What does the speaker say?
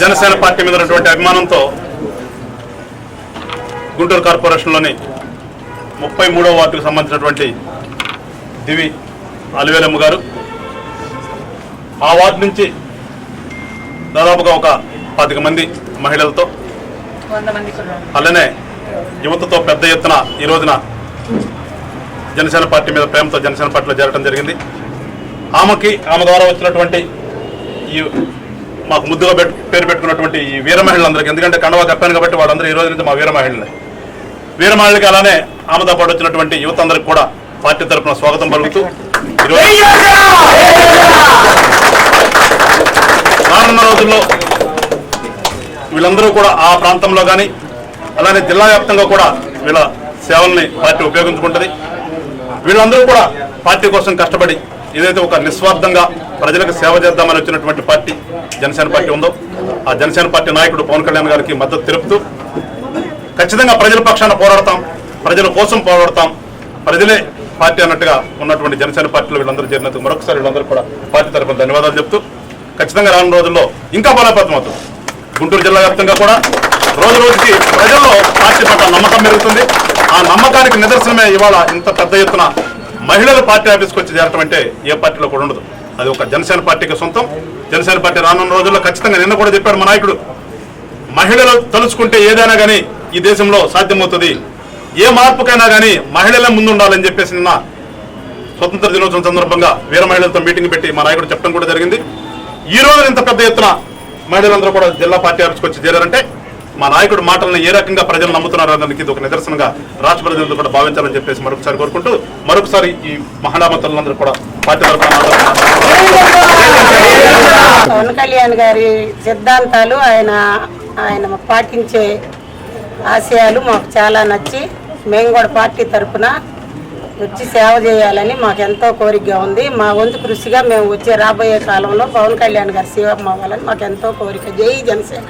Janasena party మీద ఉన్నటువంటి అభిమానంతో గుంటూరు కార్పొరేషన్లోని ముప్పై మూడవ వార్డుకు సంబంధించినటువంటి దివి అలివేలమ్మ గారు. ఆ వార్డు నుంచి దాదాపుగా ఒక పాతిక మంది మహిళలతో అలానే యువతతో పెద్ద ఎత్తున ఈ రోజున జనసేన పార్టీ మీద ప్రేమతో జనసేన పార్టీలో చేరడం జరిగింది. ఆమెకి ఆమె ద్వారా వచ్చినటువంటి ఈ మాకు ముద్దుగా పెట్టు పేరు పెట్టుకున్నటువంటి ఈ వీర మహిళలందరికీ ఎందుకంటే కండవా కప్పాను కాబట్టి వాళ్ళందరూ ఈ రోజు నుంచి మా వీర మహిళలే వీర మహిళలకి అలానే ఆమెతో పాటు వచ్చినటువంటి యువత అందరికి కూడా పార్టీ తరఫున స్వాగతం పలుకుతూ రానున్న రోజుల్లో వీళ్ళందరూ కూడా ఆ ప్రాంతంలో కానీ అలానే జిల్లా వ్యాప్తంగా కూడా వీళ్ళ సేవల్ని పార్టీ ఉపయోగించుకుంటుంది. వీళ్ళందరూ కూడా పార్టీ కోసం కష్టపడి ఏదైతే ఒక నిస్వార్థంగా ప్రజలకు సేవ చేద్దామని వచ్చినటువంటి పార్టీ జనసేన పార్టీ ఉందో ఆ జనసేన పార్టీ నాయకుడు పవన్ కళ్యాణ్ గారికి మద్దతు తెలుపుతూ ఖచ్చితంగా ప్రజల పక్షాన పోరాడతాం ప్రజల కోసం పోరాడతాం. ప్రజలే పార్టీ అన్నట్టుగా ఉన్నటువంటి జనసేన పార్టీలో వీళ్ళందరూ చేరినందుకు మరొకసారి వీళ్ళందరూ కూడా పార్టీ తరఫున ధన్యవాదాలు చెప్తూ ఖచ్చితంగా రానున్న రోజుల్లో ఇంకా బలోపేతం అవుతుంది గుంటూరు జిల్లా వ్యాప్తంగా కూడా రోజు రోజుకి ప్రజల్లో పార్టీ పట్ల నమ్మకం పెరుగుతుంది. ఆ నమ్మకానికి నిదర్శనమే ఇవాళ ఇంత పెద్ద ఎత్తున మహిళలు పార్టీ ఆఫీస్కి వచ్చి చేరటం అంటే ఏ పార్టీలో కూడా ఉండదు. అది ఒక జనసేన పార్టీకి సొంతం. జనసేన పార్టీ రానున్న రోజుల్లో ఖచ్చితంగా నిన్న కూడా చెప్పాడు మా నాయకుడు. మహిళలు తలుచుకుంటే ఏదైనా కానీ ఈ దేశంలో సాధ్యమవుతుంది. ఏ మార్పుకైనా కానీ మహిళలే ముందుండాలని చెప్పేసి నిన్న స్వతంత్ర దినోత్సవం సందర్భంగా వీర మహిళలతో మీటింగ్ పెట్టి మా నాయకుడు చెప్పడం కూడా జరిగింది. ఈ రోజు ఇంత పెద్ద ఎత్తున మహిళలందరూ కూడా జిల్లా పార్టీ ఆఫీస్కి వచ్చి చేరారంటే మా నాయకుడు మాటలను ఏ రకంగా ప్రజలు నమ్ముతున్నారు అన్నదానికి ఇది ఒక నిదర్శనంగా రాష్ట్ర ప్రజలందరూ కూడా భావించాలని చెప్పేసి మరొకసారి కోరుకుంటూ మరొకసారి ఈ మహానామతులందరూ కూడా పార్టీ తరఫున పవన్ కళ్యాణ్ గారి సిద్ధాంతాలు ఆయన ఆయన పాటించే ఆశయాలు మాకు చాలా నచ్చి మేము కూడా పార్టీ తరఫున వచ్చి సేవ చేయాలని మాకు ఎంతో కోరికగా ఉంది. మా వంతు కృషిగా మేము వచ్చే రాబోయే కాలంలో పవన్ కళ్యాణ్ గారి సేవ అవ్వాలని మాకు ఎంతో కోరిక. జై జనసేన.